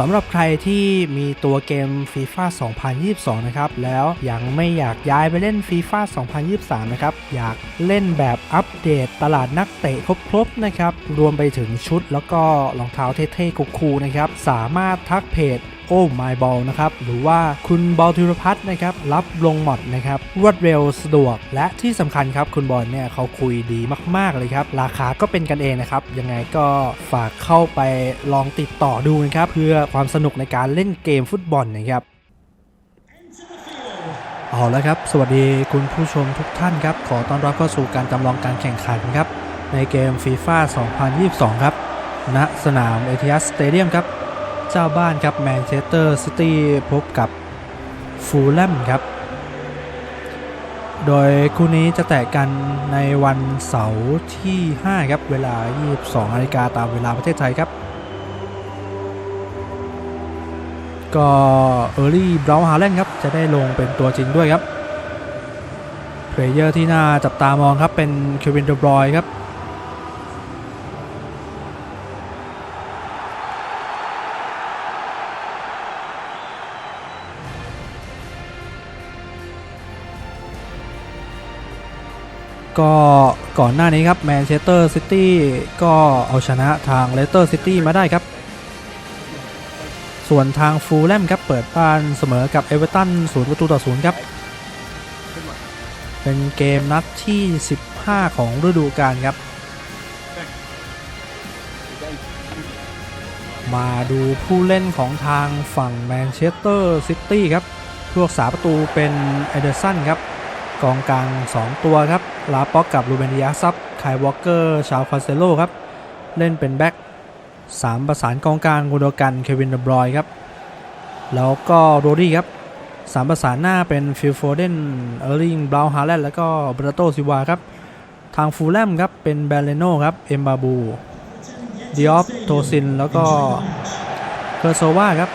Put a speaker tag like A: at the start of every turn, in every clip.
A: สำหรับใครที่มีตัวเกม FIFA 2022 นะครับ แล้วยังไม่อยากย้ายไปเล่น FIFA 2023 นะครับ อยากเล่นแบบอัปเดตตลาดนักเตะครบๆนะครับ รวมไปถึงชุดแล้วก็รองเท้าเท่ๆคูลๆนะครับ สามารถทักเพจ โอ้ my ball นะครับหรือว่าคุณบอลธีรพัฒน์นะครับรับลงหมดนะครับรวดเร็วสะดวก และที่สำคัญครับคุณบอลเนี่ยเขาคุยดีมาก ๆเลยครับ ราคาก็เป็นกันเองนะครับยังไงก็ฝากเข้าไปลองติดต่อดูนะครับเพื่อความสนุกในการเล่นเกมฟุตบอลนะครับเอาแล้วครับ สวัสดีคุณผู้ชมทุกท่านครับ ขอต้อนรับเข้าสู่การจำลองการแข่งขันครับ ในเกม FIFA 2022 ครับ ณ สนามเอทิอัสสเตเดียมครับ เจ้าบ้านครับแมนเชสเตอร์ซิตี้พบกับฟูลแลมครับ โดยคู่นี้จะแตะกันในวันเสาร์ที่ 5 ครับ เวลา 22นาฬิกาตามเวลาประเทศไทยครับ ก็เออร์ลี่บราวน์ฮาแลนด์ครับ จะได้ลงเป็นตัวจริงด้วยครับเพลเยอร์ที่น่าจับตามองครับเป็นเควินเดบรอยครับ ก็ก่อนหน้านี้ครับแมนเชสเตอร์ซิตี้ก็เอาชนะทางเลสเตอร์ซิตี้มาได้ครับ ส่วนทางฟูลแลมครับเปิดบ้านเสมอกับเอเวอร์ตันศูนย์ประตูต่อศูนย์ครับ เป็นเกมนัดที่ 15 ของฤดูกาลครับ มาดูผู้เล่นของทางฝั่งแมนเชสเตอร์ซิตี้ครับผู้รักษาประตูเป็นเอเดอร์สันครับ กองกลาง 2 ตัวครับ ลาป็อกกับลูเบนิอาซับไคายวอลเกอร์ชาวคอนเซโลครับ เล่นเป็นแบ็ค3ประสานกองกลางกูโดกันเควินเดบรอยครับ แล้วก็โรดี้ครับสามประสานหน้าเป็นฟิลโฟเดนเออร์ลิงบราวน์ฮาแลนด์แล้วก็เบรโตซิวาครับ ทางฟูลแลมครับ เป็นแบรเลโนครับ เอมบาบูดิออฟโทซิน แล้วก็เคอร์โซวาครับ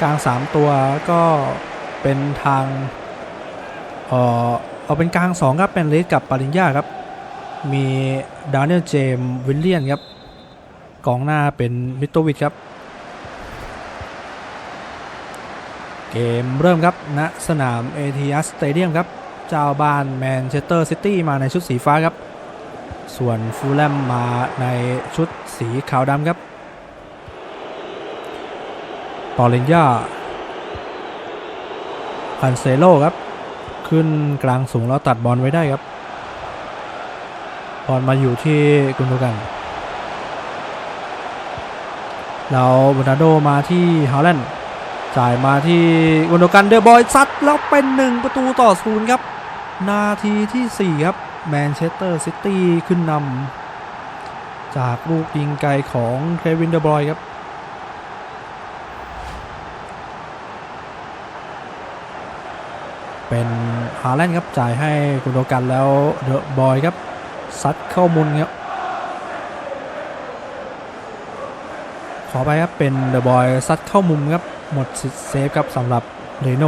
A: กลาง 3 ตัวก็เป็นทาง เออเอาเป็นกลาง 2 ครับ เป็นเลสกับปาริญญาครับ มีดานิเอลเจมวิลเลียนครับ กองหน้าเป็นมิโตวิชครับ เกมเริ่มครับณสนามเอทีอัสสเตเดียมครับ เจ้าบ้านแมนเชสเตอร์ซิตี้มาในชุดสีฟ้าครับ ส่วนฟูลแลมมาในชุดสีขาวดำครับปอเลนยาคันเซโลครับ ขึ้นกลางสูงแล้วตัดบอลไว้ได้ครับบอลมาอยู่ที่กุนโดกัน แล้วบนาโดมาที่ฮาแลนด์จ่ายมาที่กุนโดกันเดอบอยซัดแล้วเป็นหนึ่งประตูต่อศูนย์ครับ นาทีที่4ครับแมนเชสเตอร์ซิตี้ขึ้นนำจากลูกยิงไกลของเควินเดอบอยครับ เป็นฮาแลนด์ครับจ่ายให้กุนโดกันแล้วเดอะบอยครับซัดเข้ามุนครับขอไปครับเป็นเดอะบอยซัดเข้ามุมครับหมดสิทธิ์เซฟครับสำหรับเรโน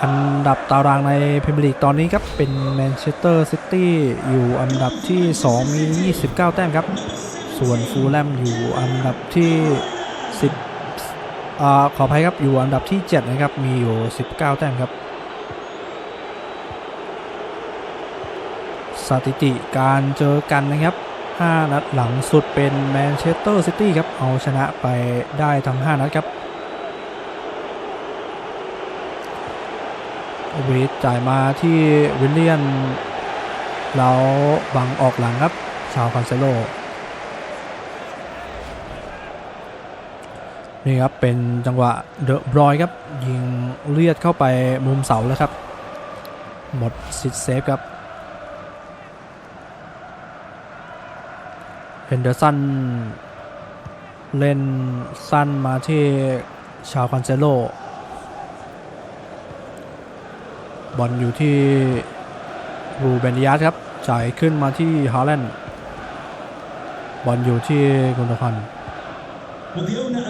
A: อันดับตารางในพรีเมียร์ลีกตอนนี้ครับเป็นแมนเชสเตอร์ซิตี้อยู่อันดับที่ 2 มี 29 แต้มครับ ส่วนฟูลแลมอยู่อันดับที่ 10 อขออภัยครับอยู่อันดับที่ 7 นะครับ มีอยู่ 19 แต้มครับ สถิติการเจอกันนะครับ 5 นัดหลังสุดเป็นแมนเชสเตอร์ซิตี้ครับ เอาชนะไปได้ทั้ง 5 นัดครับวีดจ่ายมาที่วิลเลียน แล้วบังออกหลังครับชาวคอนเซโล นี่ครับเป็นจังหวะเดอะบรอยครับยิงเลียดเข้าไปมุมเสาแล้วครับ หมดสิทธิ์เซฟครับเฮนเดอร์สันเล่นสั้นมาที่ชาวคอนเซโลบอลอยู่ที่รูเบนิอาสครับจ่ายขึ้นมาที่ฮาแลนด์บอลอยู่ที่กุนโดพัน
B: ขา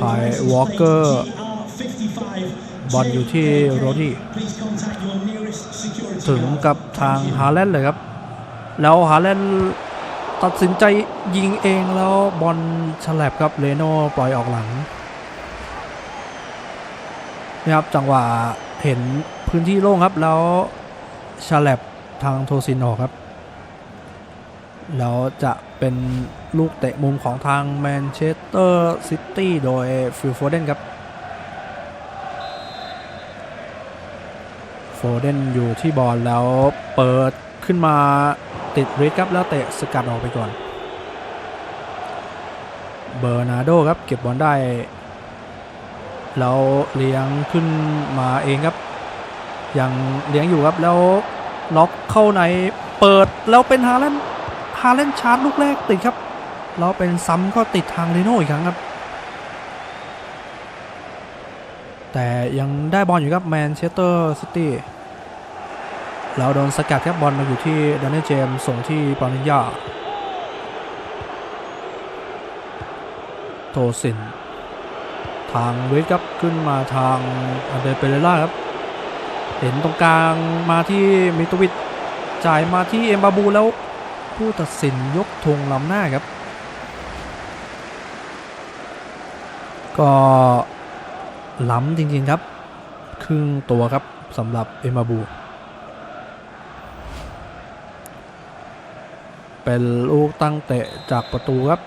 A: ขาย ว
B: อล
A: ล
B: เก
A: เก
B: อร์ บอลอ
A: ยู่
B: ที่โร
A: โร
B: ดี้ถึงกับทา
A: ง
B: ฮาแลนด์
A: เลยครับ แล้วฮาแลนด์ตัดสินใจยิงเองแล้วบอลฉลับครับเลโน่ปล่อยออกหลังนี่ครับจังหวะเห็นพื้นที่โล่งครับ แล้วฉลับทางโทซินออกครับ แล้วจะ เป็นลูกเตะมุมของทางแมนเชสเตอร์ซิตี้โดยฟิลโฟเดนครับโฟเดนอยู่ที่บอลแล้วเปิดขึ้นมาติดริดครับแล้วเตะสกัดออกไปก่อนเบอร์นาโดครับเก็บบอลได้แล้วเลี้ยงขึ้นมาเองครับ ยังเลี้ยงอยู่ครับแล้วล็อกเข้าในเปิดแล้วเป็นฮาแลนด์ ฮาแลนชาร์จลูกแรกติดครับ แล้วเป็นซ้ำก็ติดทางเรโน่อีกครั้งครับ แต่ยังได้บอลอยู่ครับแมนเชสเตอร์ซิตี้แล้วโดนสกัดครับบอลมาอยู่ที่ดานเนลเจมส่งที่ปานิญาโทสิน ทางเวทครับขึ้นมาทางอันเดเปเรล่าครับ เห็นตรงกลางมาที่มิโตวิชจ่ายมาที่เอ็มบาบูแล้ว ผู้ตัดสินยกธงล้ำหน้าครับ ก็ล้ำจริงๆครับ ครึ่งตัวครับสำหรับเอมาบู เป็นลูกตั้งเตะจากประตูครับ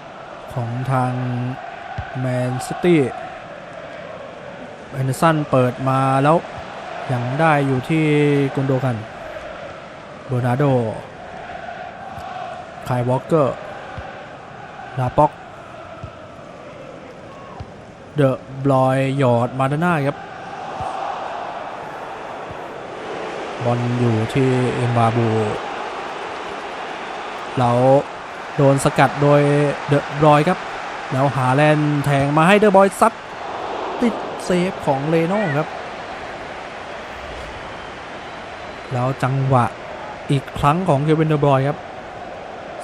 A: ของทางแมนซิตี้แอนเดอร์สันเปิดมาแล้วยังได้อยู่ที่กุนโดกันเบอร์นาโด คายวอลเกอร์ลาป็อก เดอะบลอยหยอดมาด้านหน้าครับ บอลอยู่ที่เอ็มบาบูแล้วโดนสกัดโดยเดอะบลอยครับ แล้วหาแลนแทงมาให้เดอะบอยซัดติดเซฟของเลโน่ครับ แล้วจังหวะอีกครั้งของเควินเดอะบอยครับ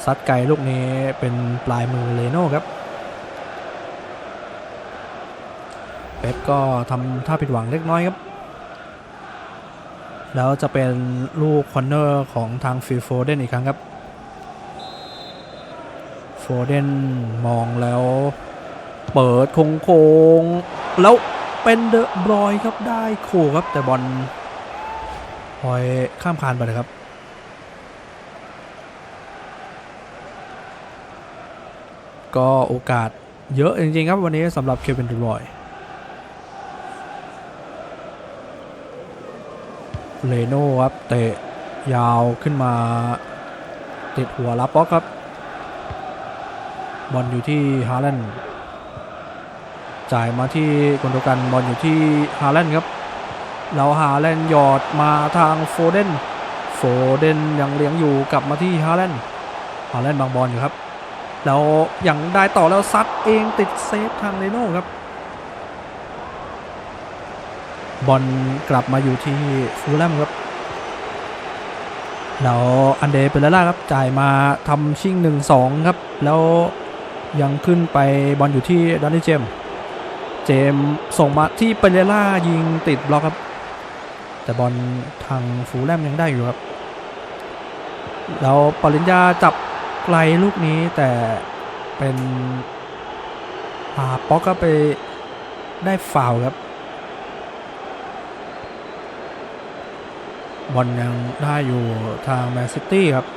A: ซัดไกลลูกนี้เป็นปลายมือเลโน่ครับเป๊ปก็ทำท่าผิดหวังเล็กน้อยครับ แล้วจะเป็นลูกคอนเนอร์ของทางฟิลโฟเดนอีกครั้งครับ โฟเดนมองแล้ว เปิดโค้งๆแล้วเป็นเดอะบรอยครับได้โคครับแต่บอลพลอยข้ามคานไปเลยครับ ก็โอกาสเยอะจริงๆครับวันนี้สำหรับเควินเดอะบรอยเลโน่ครับเตะยาวขึ้นมา ติดหัวรับป๊อกครับ บอลอยู่ที่ฮาแลนด์จ่ายมาที่กนโดกันบอลอยู่ที่ฮาแลนด์ครับเราฮาแลนด์หยอดมาทางโฟเดนโฟเดนยังเลี้ยงอยู่กลับมาที่ฮาแลนด์ฮาแลนด์บางบอลอยู่ครับ แล้วยังได้ต่อแล้วซัดเองติดเซฟทางเลโน่ครับ บอลกลับมาอยู่ที่ฟูลแลมครับ แล้วอันเดเปเรล่าครับจ่ายมาทำชิ่ง 1-2 ครับ แล้วยังขึ้นไปบอลอยู่ที่ดอนนี่เจม เจมส์ส่งมาที่เปเรล่ายิงติดบล็อกครับ แต่บอลทางฟูลแลมยังได้อยู่ครับ แล้วปริญญาจับ ไกลลูกนี้แต่เป็นอ่าป๊อกก็ไปได้ฟาวครับบอลยังได้อยู่ทางแมนซิตี้ครับ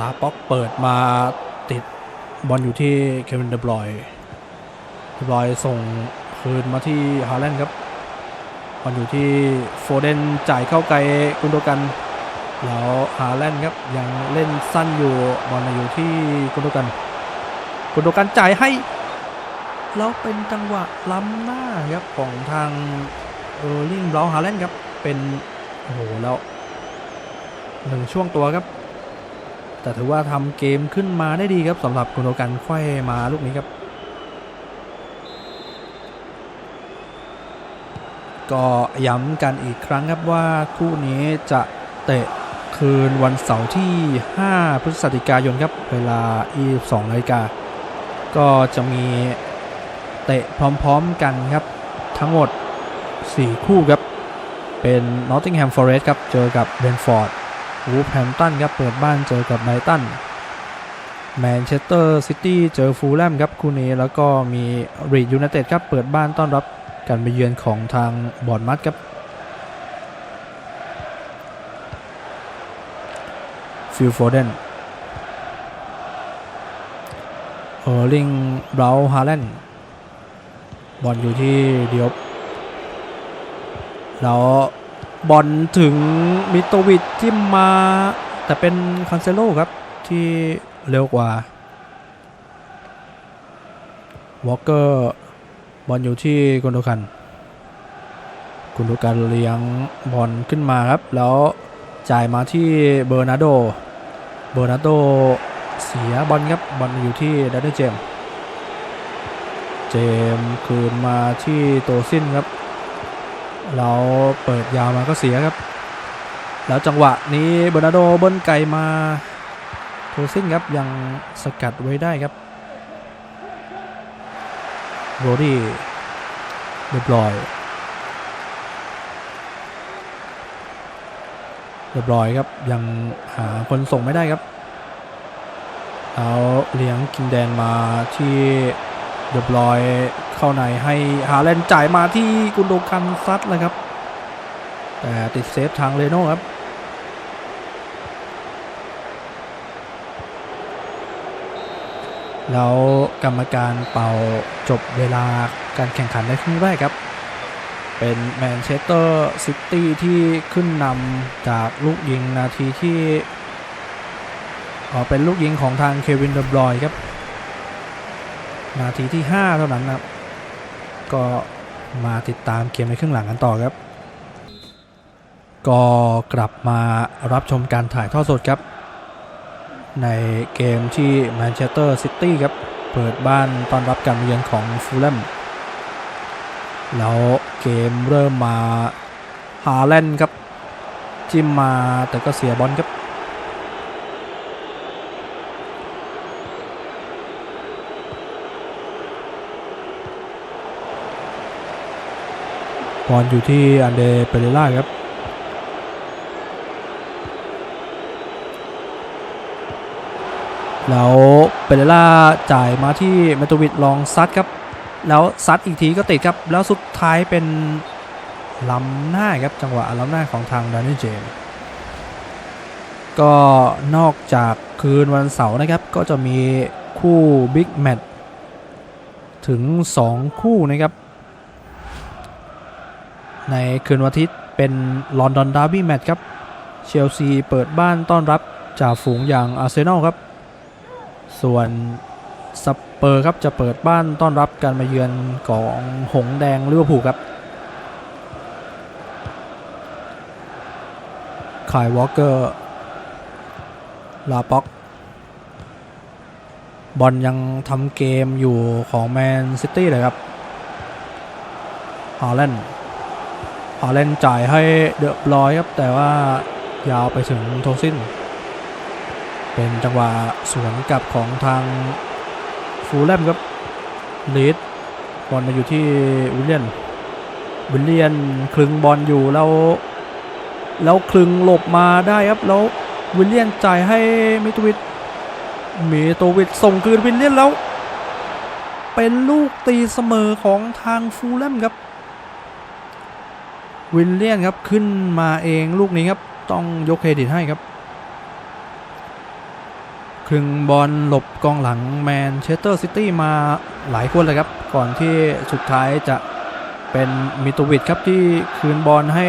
A: ลาป็อกเปิดมาติดบอลอยู่ที่เควินเดบรอยเดบรอยส่งคืนมาที่ฮาแลนด์ครับ บอลอยู่ที่โฟเดนจ่ายเข้าไกลกุนโดกันแล้วฮาแลนด์ครับยังเล่นสั้นอยู่บอลอยู่ที่กุนโดกันกุนโดกันจ่ายให้แล้วเป็นจังหวะล้ำหน้าครับของทางเออร์ลิงบราวฮาแลนด์ครับเป็นโอ้โหแล้วหนึ่งช่วงตัวครับ แต่ถือว่าทำเกมขึ้นมาได้ดีครับสำหรับกุนโดกันไขว้มาลูกนี้ครับ ก็ย้ำกันอีกครั้งครับว่าคู่นี้จะเตะคืนวันเสาร์ที่ 5 พฤศจิกายนครับ เวลา 22นาฬิกา ก็จะมีเตะพร้อมๆกันครับ ทั้งหมด 4 คู่ครับ เป็นนอตติงแฮมฟอเรสต์ครับ เจอกับเบนฟอร์ดวูฟแฮมตันครับ เปิดบ้านเจอกับไบรตันแมนเชสเตอร์ซิตี้เจอฟูลแลมครับ คู่นี้แล้วก็มีรีดยูไนเต็ดครับ เปิดบ้านต้อนรับ การไปเยือนของทางบอร์ดมัดครับฟิลโฟเดนเออร์ลิงบราวฮาแลนด์บอลอยู่ที่เดียบแล้วบอลถึงมิโตวิชที่มาแต่เป็นคันเซโลครับที่เร็วกว่าวอลเกอร์ บอลอยู่ที่กุนโดกันกุนโดกันเลี้ยงบอลขึ้นมาครับ แล้วจ่ายมาที่เบอร์นาโด เบอร์นาโดเสียบอลครับบอลอยู่ที่ดันเดอร์เจม เจมคืนมาที่โตซินครับ เราเปิดยาวมาก็เสียครับ แล้วจังหวะนี้เบอร์นาโดเบิ้ลไกลมาโทซินครับยังสกัดไว้ได้ครับ โรดี้เรียบร้อยเรียบร้อยครับยังหาคนส่งไม่ได้ครับเอาเลี้ยงกินแดนมาที่เรียบร้อยเข้าในให้ฮาแลนจ่ายมาที่กุนโดกันซัดเลยครับแต่ติดเซฟทางเรโน่ครับ แล้วกรรมการเป่าจบเวลาการแข่งขันในครึ่งแรกครับ เป็นแมนเชสเตอร์ซิตี้ที่ขึ้นนำจากลูกยิงนาทีที่อ๋อเป็นลูกยิงของทางเควินเดบรอยครับ นาทีที่ 5 เท่านั้นนะครับ ก็มาติดตามเกมในครึ่งหลังกันต่อครับ ก็กลับมารับชมการถ่ายทอดสดครับ ในเกมที่แมนเชสเตอร์ซิตี้ครับ เปิดบ้านต้อนรับการเยือนของฟูลแลมแล้วเกมเริ่มมาฮาแลนด์ครับ จิ้มมาแต่ก็เสียบอลครับบอลอยู่ที่อันเดเปเรล่าครับ แล้วเปเรล่าจ่ายมาที่เมตวิดลองซัดครับ แล้วซัดอีกทีก็ติดครับ แล้วสุดท้ายเป็นล้ำหน้าครับจังหวะล้ำหน้าของทางดานนี่เจมก็นอกจากคืนวันเสาร์นะครับ ก็จะมีคู่บิ๊กแมตช์ถึง 2 คู่นะครับ ในคืนวันอาทิตย์เป็นลอนดอนดาร์บี้แมตช์ครับ เชลซีเปิดบ้านต้อนรับจ่าฝูงอย่างอาร์เซนอลครับ ส่วนสเปอร์ครับจะเปิดบ้านต้อนรับการมาเยือนของหงแดงลิเวอร์พูลครับคายวอลเกอร์ลาป็อกบอลยังทำเกมอยู่ของแมนซิตี้เลยครับฮาแลนด์ฮาแลนด์จ่ายให้เดอะบลอยครับ แต่ว่ายาวไปถึงโทซิน เป็นจังหวะสวนกลับของทางฟูลแลมครับลีดบอลมาอยู่ที่วิลเลียนวิลเลียนคลึงบอลอยู่แล้ว แล้วคลึงหลบมาได้ครับแล้ววิลเลียนจ่ายให้มิตวิทมิโตวิทส่งคืนวิลเลียนแล้ว เป็นลูกตีเสมอของทางฟูลแลมครับวิลเลียนครับขึ้นมาเองลูกนี้ครับต้องยกเครดิตให้ครับ ครึ่งบอลหลบกองหลังแมนเชสเตอร์ซิตี้มาหลายคนเลยครับ ก่อนที่สุดท้ายจะเป็นมิโตวิชครับที่คืนบอลให้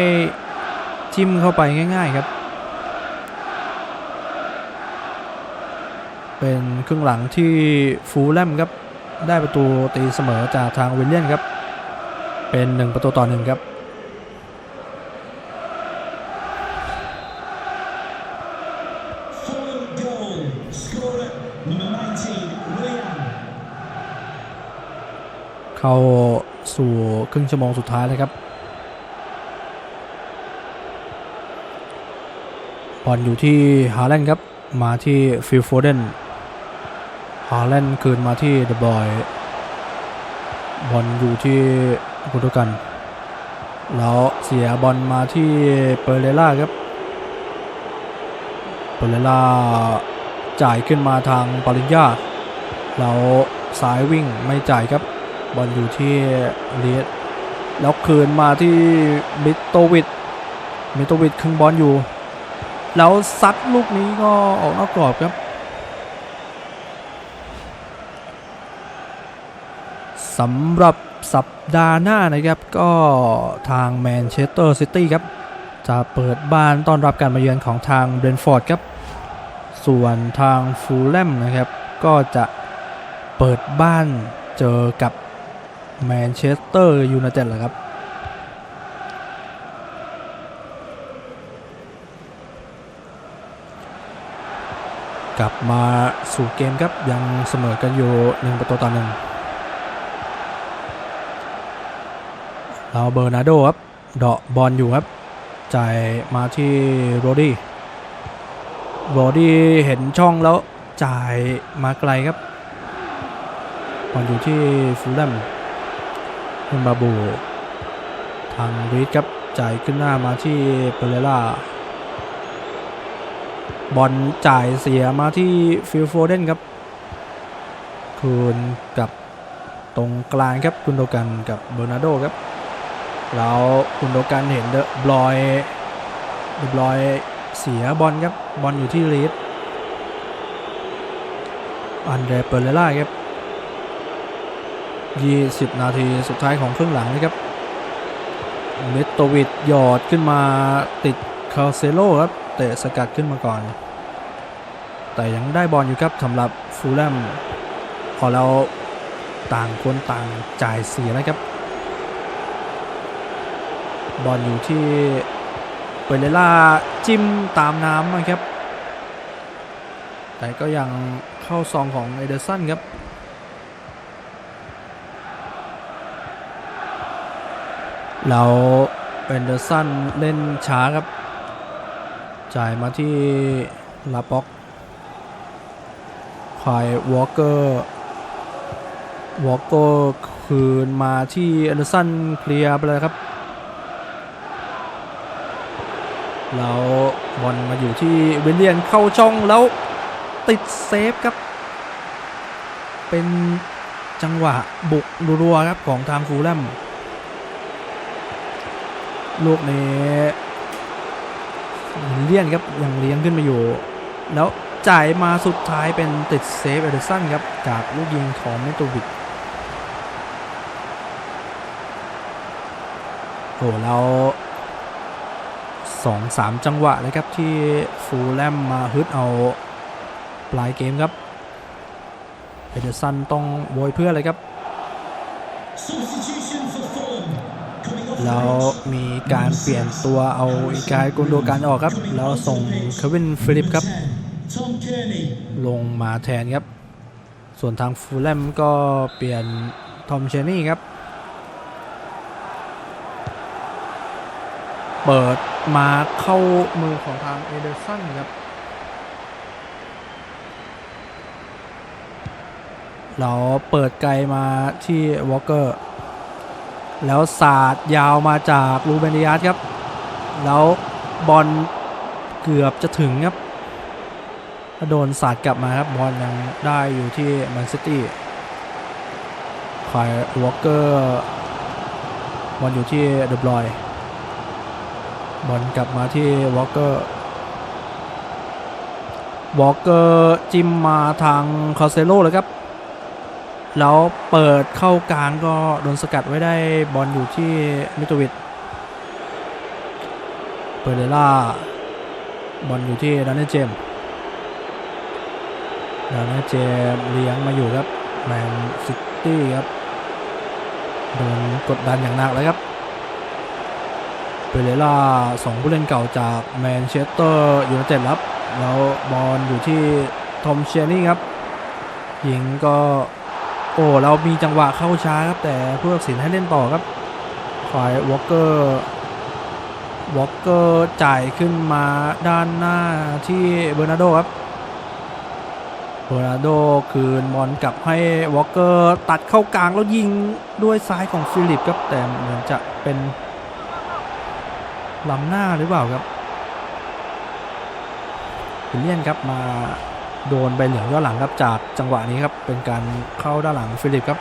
A: จิ้มเข้าไปง่าย ๆครับ เป็นครึ่งหลังที่ฟูลแลมครับ ได้ประตูตีเสมอจากทางวิลเลียนครับ เป็น 1 ประตูต่อหนึ่งครับ เข้าสู่ครึ่งชั่วโมงสุดท้ายเลยครับบอลอยู่ที่ฮาแลนด์ครับ มาที่ฟิลโฟเดนฮาแลนด์คืนมาที่เดอะบอยบอลอยู่ที่กุนโดกันแล้วเสียบอลมาที่เปเรล่าครับ เปเรล่าจ่ายขึ้นมาทางปริญญาแล้วซ้ายวิ่งไม่จ่ายครับ บอลอยู่ที่เลียสแล้วคืนมาที่มิโตวิดมิโตวิดครึ่งบอลอยู่ แล้วซัดลูกนี้ก็ออกนอกกรอบครับสำหรับสัปดาห์หน้านะครับก็ทางแมนเชสเตอร์ซิตี้ครับ จะเปิดบ้านต้อนรับการมาเยือนของทางเบรนฟอร์ดครับ ส่วนทางฟูลแลมนะครับ ก็จะเปิดบ้านเจอกับ แมนเชสเตอร์ยูไนเต็ดแหละครับ กลับมาสู่เกมครับ ยังเสมอกันอยู่หนึ่งประตูต่อหนึ่งเราเบอร์นาโดครับเดาะบอลอยู่ครับ จ่ายมาที่โรดี้โรดี้เห็นช่องแล้วจ่ายมาไกลครับบอลอยู่ที่ฟูลแลม คุณบาบูทางรีดครับจ่ายขึ้นหน้ามาที่เปเรล่าบอลจ่ายเสียมาที่ฟิลโฟเดนครับ คืนกับตรงกลางครับกุนโดกันกับเบอร์นาโดครับ แล้วคุณโดกันเห็นเดอะบลอยเดบลอยเสียบอลครับ บอลอยู่ที่ลีดอันเดรเปเรล่าครับ 20 นาทีสุดท้ายของครึ่งหลังนะครับ เมตโตวิดหยอดขึ้นมาติดคาเซโลครับเตะสกัดขึ้นมาก่อน แต่ยังได้บอลอยู่ครับสำหรับฟูลแลมพอเราต่างคนต่างจ่ายเสียนะครับ บอลอยู่ที่เปเรล่าจิ้มตามน้ำนะครับ แต่ก็ยังเข้าซองของเอเดอร์สันครับ แล้วเอนเดอร์สันเล่นช้าครับ จ่ายมาที่ลาป็อกคายวอลเกอร์วอลเกอร์คืนมาที่เอนเดอร์สันเคลียร์ไปเลยครับ แล้วบอลมาอยู่ที่วิลเลียนเข้าช่องแล้วติดเซฟครับ เป็นจังหวะบุกรัวๆครับของทางฟูลแลม ลูกนี้เลียนครับยังเลี้ยงขึ้นมาอยู่ แล้วจ่ายมาสุดท้ายเป็นติดเซฟเอเดอร์สันครับ จากลูกยิงของเมโตวิดโอ้เราสองสามจังหวะเลยครับที่ฟูลแลมมาฮึดเอาปลายเกมครับเอเดอร์สันต้องโวยเพื่อเลยครับ แล้วมีการเปลี่ยนตัวเอาอีกายกุนโดการออกครับ แล้วส่งเควินฟิลิปครับ ลงมาแทนครับ ส่วนทางฟูลแลมก็เปลี่ยนทอมเชนี่ครับ เปิดมาเข้ามือของทางเอเดอร์สันครับเราเปิดไกลมาที่วอลเกอร์ แล้วสาดยาวมาจากลูเบนิยัสครับ แล้วบอลเกือบจะถึงครับโดนสาดกลับมาครับบอลยังได้อยู่ที่แมนซิตี้คายวอลเกอร์บอลอยู่ที่เดบลอยบอลกลับมาที่วอลเกอร์วอลเกอร์จิ้มมาทางคาเซโลเลยครับ แล้วเปิดเข้ากลางก็โดนสกัดไว้ได้บอลอยู่ที่มิโตวิดเปเล่าบอลอยู่ที่ดานเนเจมดานเนเจมเลี้ยงมาอยู่ครับแมนซิตี้ครับโดนกดดันอย่างหนักเลยครับเปเล่าสองผู้เล่นเก่าจากแมนเชสเตอร์ยูไนเต็ดครับแล้วบอลอยู่ที่ทอมเชนี่ครับยิงก็ โอ้เรามีจังหวะเข้าช้าครับ แต่ผู้ตัดสินให้เล่นต่อครับ ฝ่ายวอลเกอร์วอลเกอร์จ่ายขึ้นมาด้านหน้าที่เบอร์นาโดครับเบอร์นาโดคืนบอลกลับให้วอลเกอร์ตัดเข้ากลางแล้วยิงด้วยซ้ายของฟิลิปครับแต่เหมือนจะเป็นล้ำหน้าหรือเปล่าครับวิลเลียนครับมา โดนใบเหลืองย้อนหลังครับจากจังหวะนี้ครับเป็นการเข้าด้านหลังฟิลิปครับ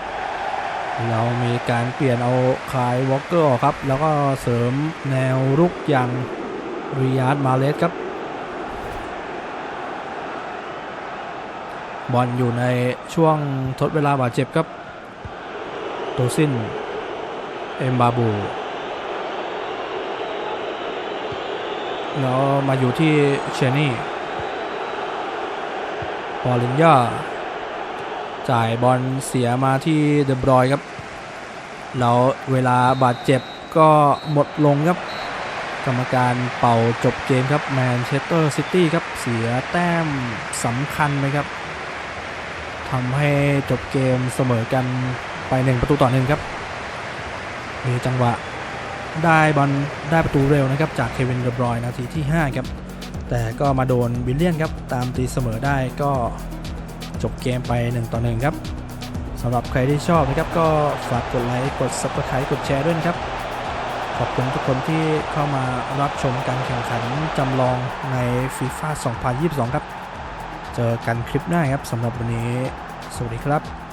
A: เรามีการเปลี่ยนเอาคายวอลเกอร์ออกครับ แล้วก็เสริมแนวรุกอย่างริยาดมาเลสครับ บอลอยู่ในช่วงทดเวลาบาดเจ็บครับโตซินเอ็มบาบูแล้วมาอยู่ที่เชนี่ บอลลินยาจ่ายบอลเสียมาที่เดบรอยครับ แล้วเวลาบาดเจ็บก็หมดลงครับ กรรมการเป่าจบเกมครับแมนเชสเตอร์ซิตี้ครับเสียแต้มสำคัญไหมครับทำให้จบเกมเสมอกันไปหนึ่งประตูต่อหนึ่งครับ มีจังหวะได้บอลได้ประตูเร็วนะครับ จากเควินเดบรอยนาทีที่ 5 ครับ แต่ก็มาโดนวิลเลียนครับตามตีเสมอได้ก็จบเกมไป 1 ต่อ 1 ครับสำหรับใครที่ชอบนะครับก็ฝากกดไลค์กด Subscribe กดแชร์ด้วยนะครับ ขอบคุณทุกคนที่เข้ามารับชมการแข่งขันจำลองในฟีฟ่า2022 ครับ เจอกันคลิปหน้าครับสำหรับวันนี้ สวัสดีครับ